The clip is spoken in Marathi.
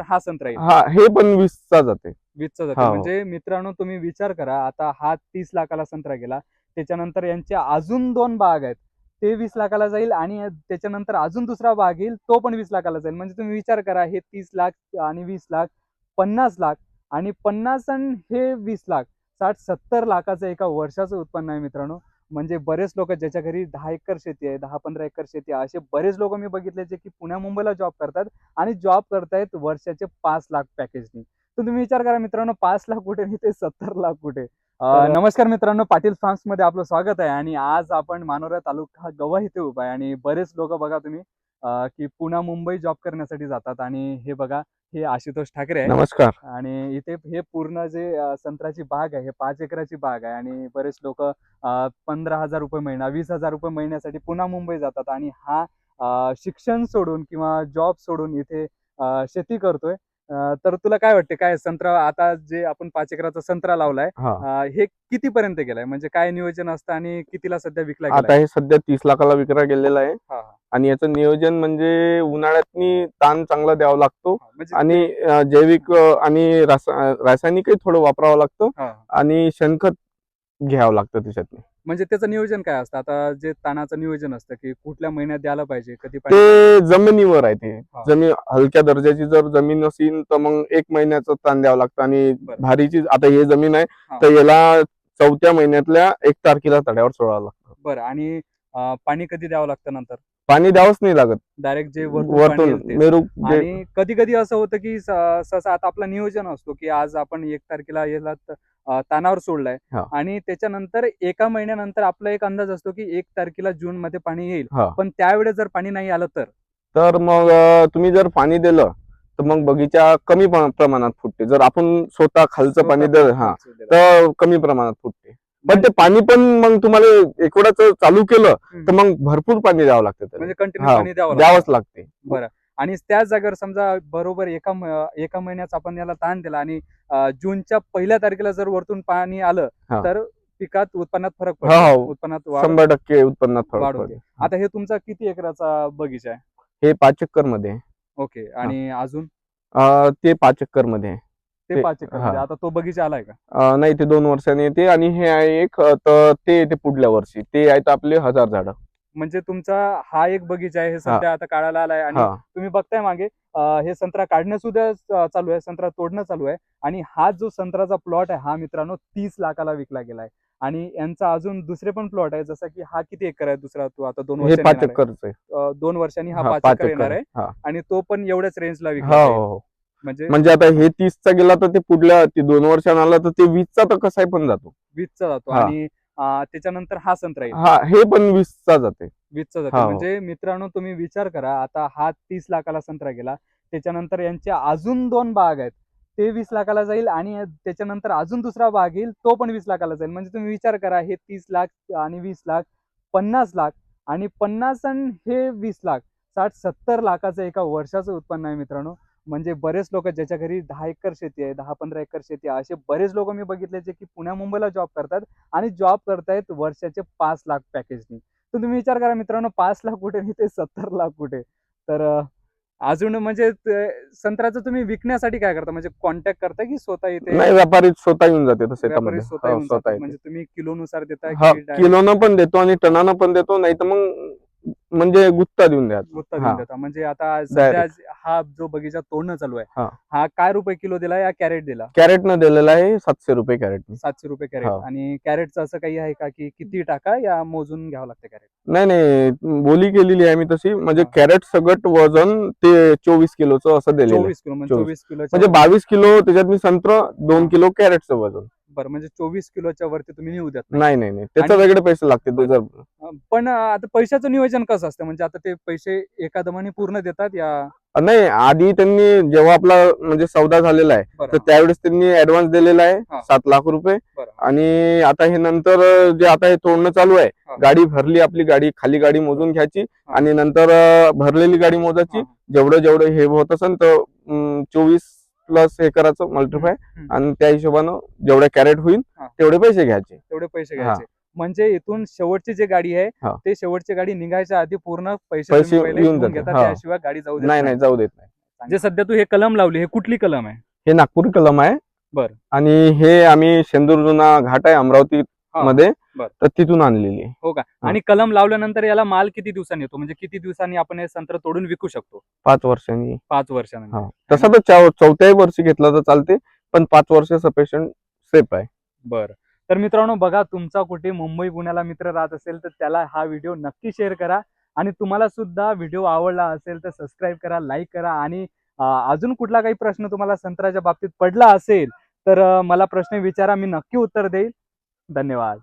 हा संत्रा येईल. हा हे पण वीसचा जाते. वीसचा जाते. हो. म्हणजे मित्रांनो तुम्ही विचार करा आता हा तीस लाखाला संत्रा गेला त्याच्यानंतर यांचे अजून दोन बाग आहेत. ते वीस लाखाला जाईल आणि त्याच्यानंतर अजून दुसरा बाग येईल तो पण वीस लाखाला जाईल. म्हणजे तुम्ही विचार करा हे तीस लाख आणि वीस लाख पन्नास लाख आणि पन्नास आणि हे वीस लाख साठ सत्तर लाखाचं एका वर्षाचं उत्पन्न आहे मित्रांनो. म्हणजे बरेच लोक ज्याच्या घरी दहा एकर शेती आहे दहा पंधरा एकर शेती आहे असे बरेच लोक मी बघितले जे की पुण्या मुंबईला जॉब करतात आणि जॉब करतायत वर्षाचे पाच लाख पॅकेजनी तर तुम्ही विचार करा मित्रांनो पाच लाख कुठे आणि ते सत्तर लाख कुठे. नमस्कार मित्रांनो पाटील फार्म्समध्ये आपलं स्वागत आहे आणि आज आपण मानोरा तालुका गवा इथे उभा आहे आणि बरेच लोक बघा तुम्ही की पुण्या मुंबई जॉब करण्यासाठी जातात आणि हे बघा हे आशुतोष ठाकरे आहे नमस्कार. आणि इथे हे पूर्ण जे संत्र्याची बाग आहे हे पाच एकराची बाग आहे आणि बरेच लोक पंधरा हजार रुपये महिना वीस हजार रुपये महिन्यासाठी पुन्हा मुंबई जातात आणि हा शिक्षण सोडून किंवा जॉब सोडून इथे शेती करतोय. तर तुला काय वाटते काय संत्रा आता जे आपण पाच एकराचा संत्रा लावलाय हा. किती पर्यंत गेलाय? म्हणजे काय नियोजन असतं आणि कितीला सध्या विकला आता हे सध्या तीस लाखाला विक्रा गेलेला आहे. आणि याचं नियोजन म्हणजे उन्हाळ्यात ताण चांगला द्यावा लागतो म्हणजे आणि जैविक आणि रासा- रासायनिकही थोडं वापरावं लागतं. आणि शेणखत घ्यावं लागतं त्याच्यात म्हणजे त्याचं नियोजन काय असतं आता जे तानाचं नियोजन असतं की कुठल्या महिन्यात द्यायला पाहिजे कधी ते जमिनीवर आहे ते. जमीन हलक्या दर्जाची जर जमीन असेल तर मग एक महिन्याचं ताण द्यावं लागतं आणि. भारीची आता हे जमीन आहे. तर याला चौथ्या महिन्यातल्या एक तारखेला तड्यावर सोडावं लागतं बरं आणि पाणी कधी द्यावं लागतं नंतर पाणी द्यावंच नाही लागत. डायरेक्ट जे वरतून. मेरू जे आणि कधी कधी असं होतं की स- सहसा आता आपलं नियोजन असतो की आज आपण एक तारखेला याला त- अं, तानावर सोडलाय. हा. आणि त्याच्यानंतर एका महिन्यानंतर आपला एक अंदाज असतो की एक तारखेला जून मध्ये पाणी येईल. हा. पण त्यावेळेस जर पाणी नाही आलं तर? तर मग अं, तुम्ही जर पाणी दिलं तर मग बगीचा कमी प्र- प्रमाणात फुटते. जर आपण स्वतः खालचं पाणी दिलं हा. तर कमी प्रमाणात फुटते. पण ते पाणी पण मग तुम्हाला एकवडाच चालू केलं तर मग भरपूर पाणी द्यावं लागतं त्याला. म्हणजे कंटिन्यू हा, पाणी द्यावं द्यावंच लागते बरं आणि त्याच जागेवर समजा बरोबर एका म- एका महिन्याचा आपण याला ताण दिला आणि अं, जूनच्या पहिल्या तारखेला जर वरतून पाणी आलं हा. तर पिकात उत्पन्नात फरक हा, हा. पडतो उत्पन्नात वाढ शंभर टक्के उत्पन्नात वाढ फरक होते. पडते आता हे तुमचा किती एकराचा बगीचा आहे हे पाच एकरमध्ये आहे. ओके आणि अजून अं, ते पाच एकरमध्ये आहे. ते पाच एकर हा. आता तो बगीचा आलाय का? अं, नाही ते दोन वर्षांनी येते आणि हे आहे एक अं, तर ते येते पुढल्या वर्षी. ते आहेत आपले हजार झाडं. म्हणजे तुमचा हा एक बगीचा आहे हे सध्या आता काढायला आलाय आणि हा. तुम्ही बघताय मागे अं, हे संत्रा काढणं सुद्धा चालू आहे संत्रा तोडणं चालू आहे आणि हा जो संत्र्याचा प्लॉट आहे हा मित्रांनो तीस लाखाला विकला गेलाय. आणि यांचा अजून दुसरे पण प्लॉट आहे जसं की हा किती एकर आहे दुसरा तो आता दोन हे वर्षांनी पाच येणार आहे. एकरच आहे. अं, दोन वर्षांनी हा हा, पाच पाच एकर येणार आहे हा. आणि तो पण एवढ्याच रेंजला हो विकला हो हो. म्हणजे म्हणजे आता हे तीसचा गेला तर ते पुढल्या दोन वर्षांना आला तर ते वीसचा तर कसाही पण जातो. वीसचा जातो. आणि त्याच्यानंतर हा संत्रा येईल. हा हे पण वीसचा जाते. वीसचा जातो. हा. म्हणजे मित्रांनो तुम्ही विचार करा आता हा तीस लाखाला संत्रा गेला त्याच्यानंतर यांचे अजून दोन बाग आहेत. ते वीस लाखाला जाईल आणि त्याच्यानंतर अजून दुसरा बाग येईल तो पण वीस लाखाला जाईल. म्हणजे तुम्ही विचार करा हे तीस लाख आणि वीस लाख पन्नास लाख आणि पन्नास आणि हे वीस लाख साठ सत्तर लाखाचं एका वर्षाचं उत्पन्न आहे मित्रांनो. म्हणजे बरेच लोक ज्याच्या घरी दहा एकर शेती आहे दहा पंधरा एकर शेती आहे असे बरेच लोक मी बघितले जे की पुण्या मुंबईला जॉब करतात आणि जॉब करतायत वर्षाचे पाच लाख पॅकेजनी तर तुम्ही विचार करा मित्रांनो पाच लाख कुठे आणि ते सत्तर लाख कुठे? तर अजून म्हणजे संत्र्याचं तुम्ही विकण्यासाठी काय करता? म्हणजे कॉन्टॅक्ट करता की स्वतः इथे नाही व्यापारी स्वतः येऊन जाते शेतामध्ये स्वतः. येते. म्हणजे तुम्ही किलोनुसार देता किलोनं पण देतो आणि टनानं पण देतो नाही तर मग म्हणजे गुत्ता देऊन द्या गुत्ता हा. देऊन देता म्हणजे आता सध्या. हा जो बगीचा तोडणं चालू आहे हा. हा काय रुपये किलो दिला या कॅरेट दिला कॅरेट न दिलेला आहे सातशे रुपये कॅरेट सातशे रुपये कॅरेट. आणि कॅरेटचं असं काही आहे का की किती टाका या मोजून घ्यावं लागतं कॅरेट नाही नाही बोली केलेली आहे मी तशी म्हणजे हा. कॅरेट सगट वजन ते चोवीस किलोचं असं दिलेलं आहे चोवीस किलो म्हणजे चोवीस. चोवीस किलो म्हणजे बावीस किलो त्याच्यात मी संत्र दोन. किलो कॅरेटचं वजन बरं म्हणजे चोवीस किलोच्या वरती तुम्ही नेऊ देत नाही. नाही नाही नाही त्याचे आणि- वेगळे पैसे लागते तो जर अं, पण आता पैशाचं नियोजन कसं असतं म्हणजे आता ते पैसे एका दमाने पूर्ण देतात या नाही आधी त्यांनी जेव्हा आपला म्हणजे सौदा झालेला आहे तर त्यावेळेस त्यांनी ऍडव्हान्स दिलेला आहे. सात लाख रुपये आणि आता हे नंतर जे आता हे तोडणं चालू आहे. गाडी भरली आपली गाडी खाली गाडी मोजून घ्यायची. आणि नंतर भरलेली गाडी मोजायची. जेवढं जेवढं हे होत असेल तर चोवीस प्लस हे करायचं मल्टिफाय. आणि त्या हिशोबानं जेवढे कॅरेट होईल. तेवढे पैसे घ्यायचे तेवढे पैसे. घ्यायचे म्हणजे इथून शेवटची जी गाडी आहे हा. ते शेवटची गाडी निघायच्या आधी पूर्ण पैसे पैसे तुम्ही पहिले येऊन घेऊन जातात. घेता हा. त्याशिवाय गाडी जाऊ देत नाही नाही जाऊ देत नाही. जे सध्या तू हे कलम लावली हे कुठली कलम आहे? हे नागपुरी कलम आहे. बरं. आणि हे आम्ही शेंदूर जुना घाट आहे अमरावती हा, मध्ये बरं. तर तिथून आणलेली आहे. हो का? हा. आणि कलम लावल्यानंतर याला माल किती दिवसांनी येतो? म्हणजे किती दिवसांनी आपण हे संत्र तोडून विकू शकतो? पाच वर्षांनी. पाच वर्षानंतर. हा. तसं तर चौ- चौथ्याही वर्षी घेतला तर चालते पण पाच वर्ष सफिशियंट सेफ आहे. बरं. तर मित्रांनो बघा तुमचा कुठे मुंबई पुण्याला मित्र राहत असेल तर त्याला हा व्हिडिओ नक्की शेअर करा. आणि तुम्हाला सुद्धा व्हिडिओ आवडला असेल तर सबस्क्राईब करा लाईक करा. आणि अजून कुठला काही प्रश्न तुम्हाला संत्र्याच्या बाबतीत पडला असेल तर मला प्रश्न विचारा मी नक्की उत्तर देईल. धन्यवाद.